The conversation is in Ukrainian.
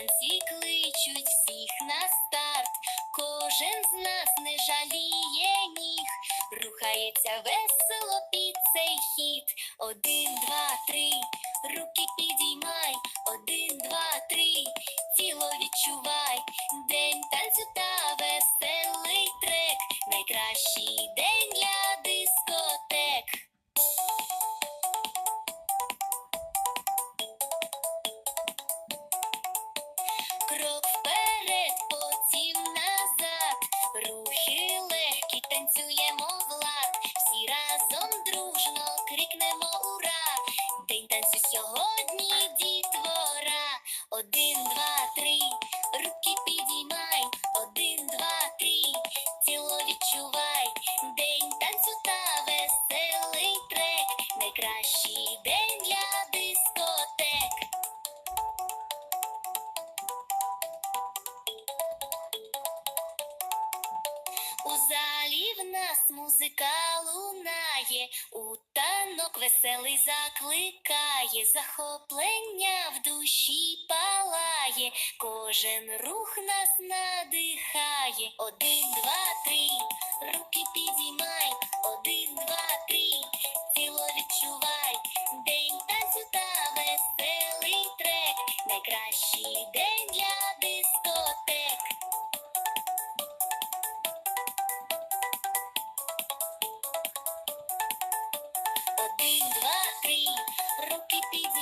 танці кличуть всіх на старт. Кожен з нас не жаліє ніг, рухається весело під цей хід. Один, два, три, руки підіймай, один, два, три, тіло відчувай, день танцю та веселий трек, найкращий день сьогодні дітвора. Один, два, три, руки підіймай, один, два, три, тіло відчувай, день танцю та веселий трек, найкращий день У залі в нас музика лунає, у танок веселий закликає, захоплення в душі палає, кожен рух нас надихає. Один, два, три, happy